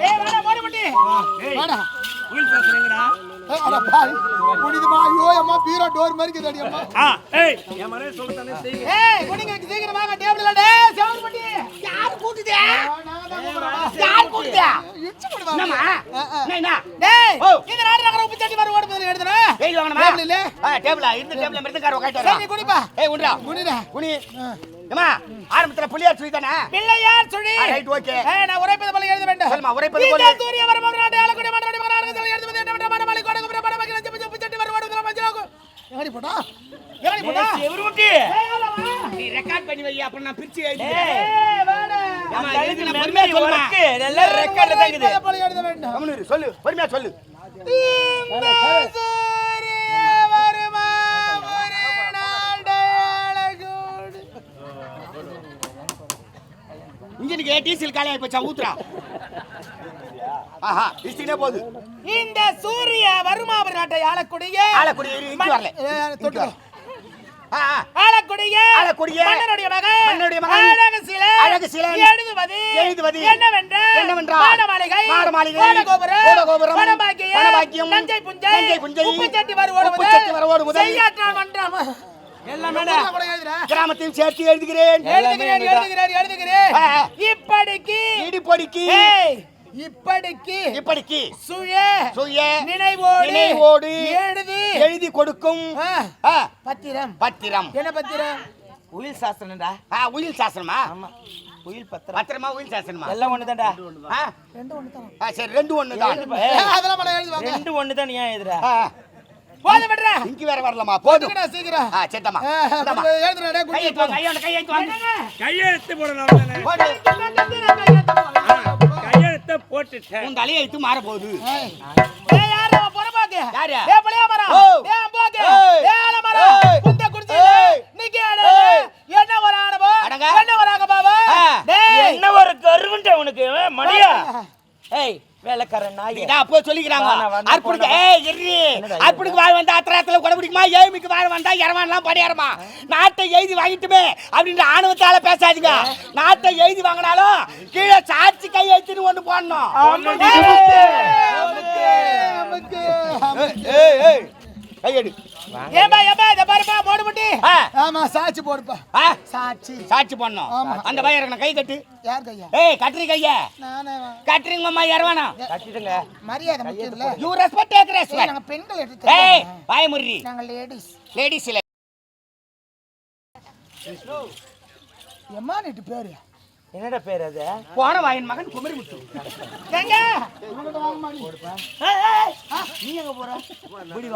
ஏய் வாடா. போடு முட்டி ஐயோ அம்மா பீரோ டோர் மாதிரி இருக்குது அடி அம்மா ஆ ஏய் என் செய்யுங்க ஏய் குடிங்க டேபிள்ல டேய் யார் கூட்டுதே? யார் கூட்டுதே? இடிச்சு போடுவா என்னம்மா? ஆ, ஆ. என்ன டேய் ஓ. இந்த நாடு நகர உப்பு சட்டி வர ஓடு போய் எடுத்துறா வெயில் வாங்கணுமா? டேபிள்? இல்ல? டேபிளா. இந்த டேபிள்ல மிருதங்கார சரி உட்காந்துறா குடிப்பா ஏய் உண்டா முடிடா குனி. ஏமா ஆரம்பத்துல புள்ளியார் சொல்லி தானே? பிள்ளையார் சுழி. Right okay. ஏய் நான் உரைப்பது போல எழுத வேண்டும். சொல்லுமா, உரைப்பது போல. இந்த சூரிய வரமம் நாடு ஆளக்கூடிய மண்டடி மகனாக சொல்லி எழுது என்ன மன மலை கோடகு சட்டி வர ஓடு எங்கடி எங்கடி போடா ஆளா வா நீ ரெக்கார்ட் பண்ணி வை அப்புறம் நான் பிரிச்சு எழுதி சொல்லு. பொறுமையா சொல்லு. இன்ஜினுக்கு டீசல் காலி ஆகி போச்சா? ஊத்துறா. ஆஹா டிஸ்டினே போகுது. இந்த சூரிய வருமாபுரி நாட்டை ஆளக்கூடிய ஆளக்கூடிய தொட்டு ஆளக்கூடிய ஆளக்கூடிய மன்னனுடைய மகன் மன்னனுடைய மகன் அழகு சிலை அழகு சிலை எழுதுவது எழுதுவது என்னவென்றால் என்னவென்றால் மாடமாளிகை மாடமாளிகை, கோடகோபுரம் கோடகோபுரம், வடபாக்கியம், நஞ்சை புஞ்சை நஞ்சை புஞ்சை, உப்பு சட்டி வர உப்பு சட்டி வர ஓடுவது, செய்யாற்றா மன்றம் கிராமத்தையும் சேர்த்து எழுதுகிறேன். எழுதுகிறேன் எழுதுகிறேன் எழுதுகிறேன். இப்படிக்கு இடிப்பொடிக்கு இப்படிக்கு இப்படிக்கு சுய சுய நினைவோடு நினைவோடு எழுதி எழுதி கொடுக்கும். ஆ, ஆ, பத்திரம். பத்திரம். என்ன பத்திரம்? உயில் சாஸ்திரம்டா. ஆ, உயில் சாசனமா ஆமா. உயில் பத்திரம். பத்திரமா உயில் சாசனமா எல்லாம் ஒண்ணுதான்டா. ஆ? ரெண்டு ஒண்ணு தான் ஆ, சரி ரெண்டு ஒண்ணு தான் அதெல்லாம் போல எழுதுவாங்க ரெண்டு ஒண்ணுதான் நீ ஏன் எதிரா போதும் விடுற. இங்க வேற வரலாமா? போதும் சீக்கிரம். ஆ சேட்டமா குடி கையெழுத்து வாங்க கையோட கையெழுத்து வாங்க. கையெழுத்து போடணும் கையெழுத்த போட்டுட்டேன். உன் தலையெழுத்து மாற போகுது. என்ன? ஒரு ஆணவம்? அடங்க. என்ன ஒரு அகபாவம்? ஆ. டேய். என்ன ஒரு கருவுண்ட உனக்கு மணியா? ஏய். வேலைக்காரன் நாய். அப்போ சொல்லிக்கிறாங்க. அற்புடுக்கு என்னடா இது? அற்புடுக்கு வாழ் வந்தா அத்திராத்துல கூட பிடிக்குமா? ஏமிக்கு வாழ் வந்தா இரவான்லாம் படியாரமா நாட்டை எழுதி வாங்கிட்டுமே அப்படின்ற ஆணவத்தால பேசாதீங்க. நாட்டை எழுதி வாங்கினாலும் கீழே சாட்சி கை எழுத்துன்னு ஒண்ணு போடணும். கையெடு. ஏம்பா, ஏம்பா, இதை பாருப்பா, போடு முட்டி. ஆமா சாட்சி போடுப்பா. சாட்சி சாட்சி போடணும். ஆமா. அந்த பையன் இருக்கணும். கை கட்டு யார் கையா? ஏய் கட்டுறி கைய. நானே கட்டுறீங்க அம்மா இரவானா கட்டிடுங்க. மரியாதை முக்கியம் இல்ல யூ ரெஸ்பெக்ட் டேக் ரெஸ்பெக்ட் நாங்க பெண்கள் எடுத்து ஏய் வாய முறி நாங்க லேடிஸ் லேடிஸ் இல்ல. எம்மா நீட்டு பேரு? என்னடா பேர் அது போன வாயின் மகன் குமரி முத்து எங்க? நீ எங்க போற இப்படி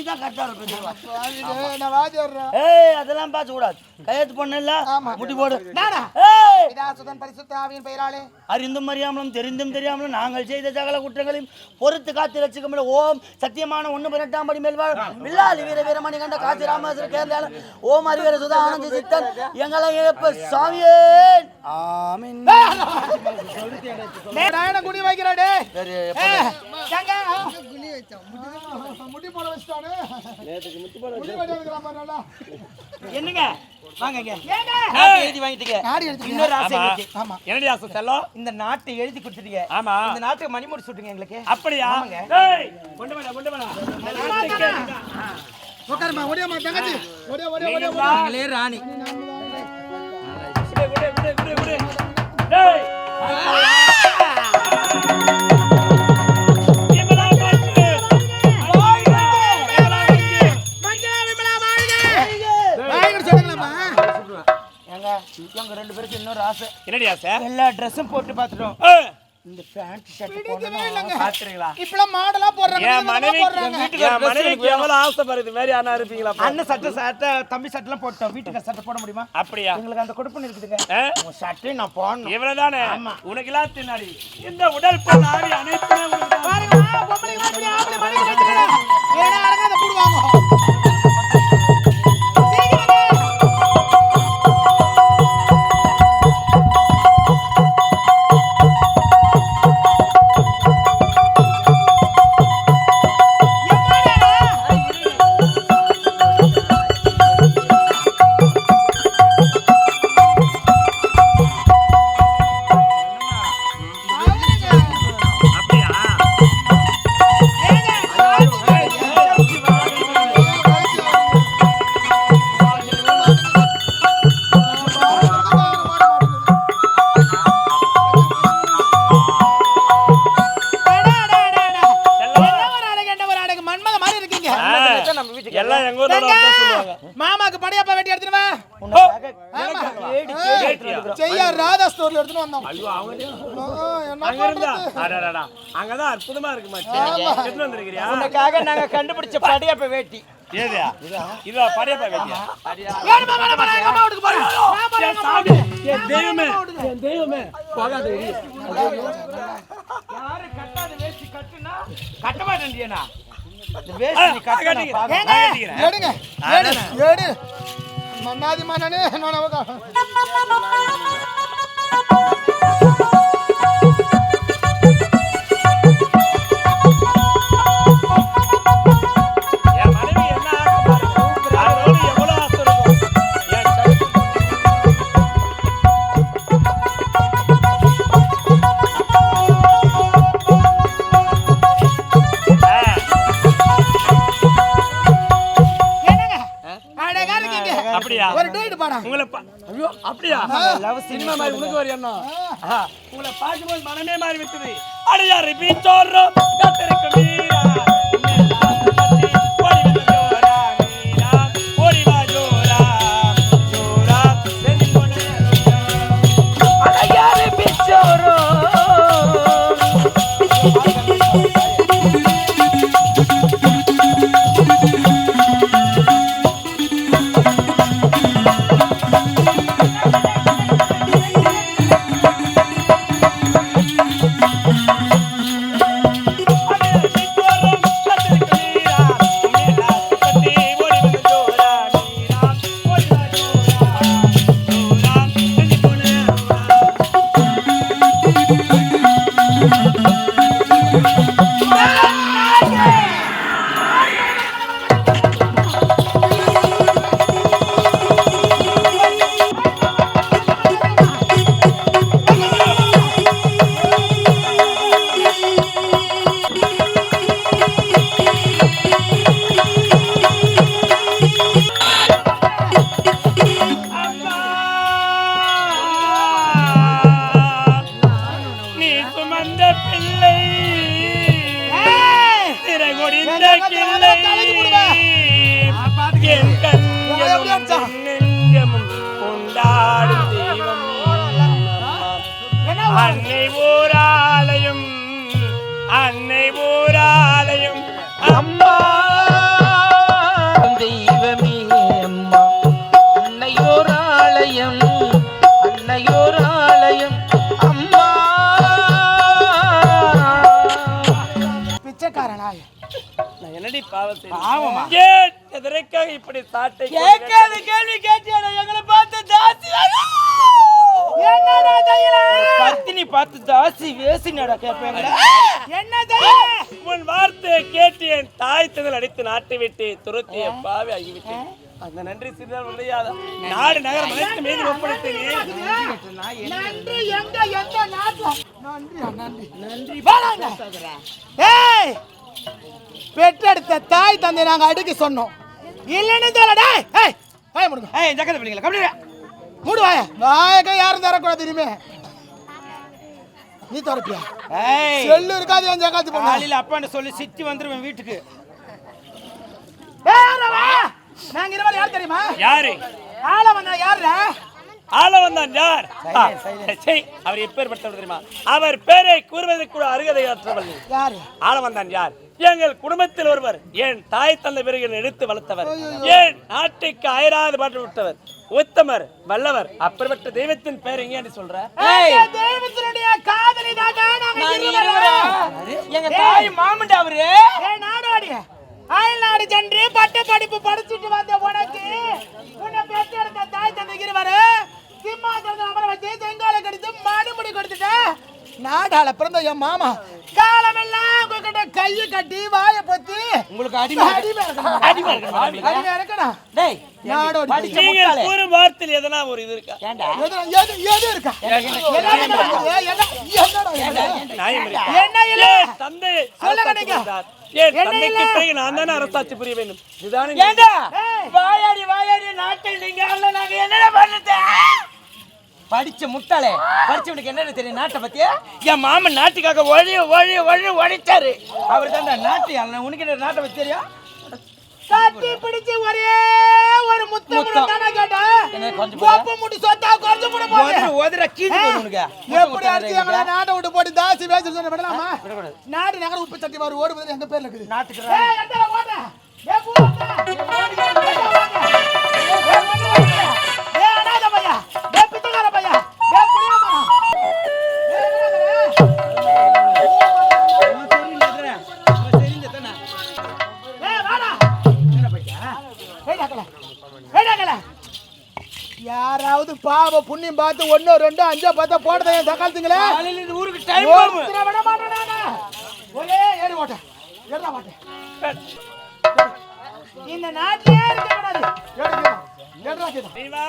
நீ தான் கரெக்டா இருப்ப வாங்கிட்டு, நான் வாதிடுறேன் ஏய் அதெல்லாம் பேச கூடாது கையெழுத்து பண்ணல. முட்டி போடு. நானா? ஏய்! பிதா சுதன் பரிசுத்த ஆவியின் பெயராலே. அறிந்தும் அறியாமலும் தெரிந்தும் தெரியாமலும் நாங்கள் செய்த சகல குற்றங்களையும் பொறுத்து காத்து ரசிக்கும் ஓம் சத்தியமான ஒண்ணு பதினெட்டாம் படி மேல் வாழ். வில்லாலி வீர வீரமணி கண்ட காசி ராமேஸ்வர கேரளால ஓம் அறிவர சுதா ஆனந்த சித்தன் எங்களை இழப்ப சாமியே ஆமின். குடி வைக்கிறா, டேய். சரி, ஏய், எங்க? முடி போட வச்சுட்டானு முடி வெட்ட வைக்கிறான் பாரு நல்லா. என்னங்க வாங்க இங்க ஏங்க? நாட்டை எழுதி வாங்கிட்டீங்க நாடு? இன்னொரு ஆசை ஆமா. என்னடி ஆசை செல்லம் இந்த நாட்டை எழுதி கொடுத்துட்டீங்க ஆமா. இந்த நாட்டுக்கு மணிமுடி சுட்டுங்க எங்களுக்கு அப்படியா ஆமாங்க. டேய் கொண்டு வாடா கொண்டு வாடா. உட்காருமா ஓடியாமா தங்கச்சி ஓடியா ஓடியா ஓடியா நீங்களா? நாங்களே ராணி. டேய் எங்க ரெண்டு பேருக்கு இன்னொரு ஆசை. என்னடி ஆசை? எல்லா ட்ரெஸ்ஸும் போட்டு பார்த்துட்டோம். இந்த பேண்ட் ஷர்ட். போடணும் மாடலா போடுறாங்க. என் மனைவி மனைவிக்கு எவ்வளவு ஆசைப்படுது? மாதிரி ஆனா இருப்பீங்களா? அண்ணன் சட்டை சட்டை தம்பி சட்டெல்லாம் போட்டோம். வீட்டுக்கு சட்டை போட முடியுமா? அப்படியா? எங்களுக்கு அந்த கொடுப்பன் இருக்குதுங்க. சட்டையும் நான் போடணும். இவ்வளவுதானே உனக்கெல்லாம் தின்னாடி இந்த உடல் அனைத்துமே உனக்கு ஐயோ அவங்க அங்கதான் அற்புதமா இருக்கு மச்சான் எடுத்து வந்திருக்கிறியா? உனக்காக நாங்க கண்டுபிடிச்ச படையப்ப வேட்டி. ஏதா இதுவா படையப்பா வேட்டியா? என் தெய்வமே என் தெய்வமே. போகாத யாரு கட்டாத வேஷ்டி கட்டுனா? கட்ட மாட்டேன்டியனா வேஷ்டி. எடுங்க எடு மன்னாதி மன்னனே நான் அவகா ஒரு டூயிட் பாடா. உங்களை பா- ஐயோ அப்படியா? சினிமா மாதிரி உனக்கு ஒரு எண்ணம். ஆஹா, உங்களை பார்க்கும்போது மனமே மாறி விட்டது அடையாறு பீச்சோரம் காத்திருக்கும் வீரா ஏன் எதற்காக இப்படி சாட்டை கேட்காத கேள்வி கேட்டியாடா எங்களை பார்த்து தாசி என்னடா செய்யலாம் பத்தினி பார்த்து தாசி வேசினடா கேட்பேங்கடா என்ன உன் வார்த்தையை கேட்டு என் தாய் தந்தல் அடித்து நாட்டை விட்டு துரத்திய பாவி ஆகிவிட்டேன். அந்த நன்றி சிறிதால் முடியாத நாடு நகரம் அனைத்து மீது ஒப்படைத்தேன் நன்றி. எங்க எந்த நாட்டுல? நன்றி நன்றி. நன்றி. ஏய் பெற்றெடுத்த தாய் தந்தை நாங்க அடிக்க சொன்னோம். இல்லைன்னு சொல்லடா ஏய் வாய முடுங்க. ஏய் ஜக்கத பிள்ளைங்களா கபடி மூடு வாய. வாயக்க யாரும் தரக்கூடாது இனிமே. நீ திறப்பியா? ஏய். செல்லு இருக்காது என் ஜகாத்து போங்க காலையில அப்பான்னு சொல்லி சித்தி வந்துருவேன் வீட்டுக்கு. ஏய் நாங்க இருவர் யார் தெரியுமா? யாரு? ஆள வந்தா யாருடா ஆள வந்தான் யார் அவர் எப்பேற்பட்டவர் தெரியுமா? அவர் பேரை கூறுவதற்கு கூட அருகதையற்றவள் யாரு? ஆள வந்தான் யார்? எங்கள் குடும்பத்தில் ஒருவர் என் தாய் தந்தை பிறகு எடுத்து வளர்த்தவர். ஏன் நாட்டுக்கு அயராது பாட்டு விட்டவர்? உத்தமர் வல்லவர் அப்பேற்பட்ட தெய்வத்தின் பேர் எங்கே என்று சொல்ற? ஏய். தெய்வத்தினுடைய காதலி எங்க தாய் மாமன்டா அவரு? ஏய் நாடோடி அயல்நாடு சென்று பட்ட படிப்பு படிச்சுட்டு வந்த உனக்கு. நாடால பிறந்த என் மாமா. காலமெல்லாம் உங்ககிட்ட கையை கட்டி வாயை பொத்தி. உங்களுக்கு அடிமை அடிமை இருக்கணும். அடிமை இருக்கணும் உங்களுக்கு. அடிமை இருக்கணும் டேய் நாடோடி படிச்ச நீங்கள் முட்டாளே. கூறும் வார்த்தையில் எதனா ஒரு இது இருக்கா? எது எது இருக்கா? என்ன-? என்ன இல்ல தந்தை என்ன நான் தானே அரசாட்சி புரிய வேண்டும். வாயாடி வாயாடி நாட்டை நீங்க என்னடா பண்ணுது? படிச்ச முட்டாளே படிச்சவனுக்கு என்னன்னு தெரியும் நாட்டை பத்தி என் மாமன் நாட்டுக்காக ஒழி ஒழி ஒழி உழைச்சாரு அவர் தான் நாட்டு உனக்கு என்ன நாட்டை பத்தி தெரியும்? கட்டி பிடிச்சு ஒரே ஒரு முத்தம் தானே கேட்டேன். கோப்ப முடி சொத்தா கொஞ்சம் கூட போகுது ஓதுற கீழ் உனக்கு. எப்படி அடிச்சு எங்களை நாட்டை விட்டு போட்டு தாசி பேசி சொன்ன விடலாமா நாடு நகர உப்பு சட்டி வாரு ஓடு பதில் எங்க பேர்ல இருக்குது. நாட்டுக்கு ஏய், பூ யாராவது பாவ புண்ணியம் பார்த்து ஒண்ணோ ரெண்டோ அஞ்சோ பார்த்தா போட்டதை தக்காளத்துங்களே? காலையில இந்த ஊருக்கு டைம் விட மாட்டேன். ஒரே ஏறு ஓட்டேன். ஏறா மாட்டேன். இந்த நாட்டிலே இருக்க கூடாது. ஏறு ஏறா கேதான் நீ வா.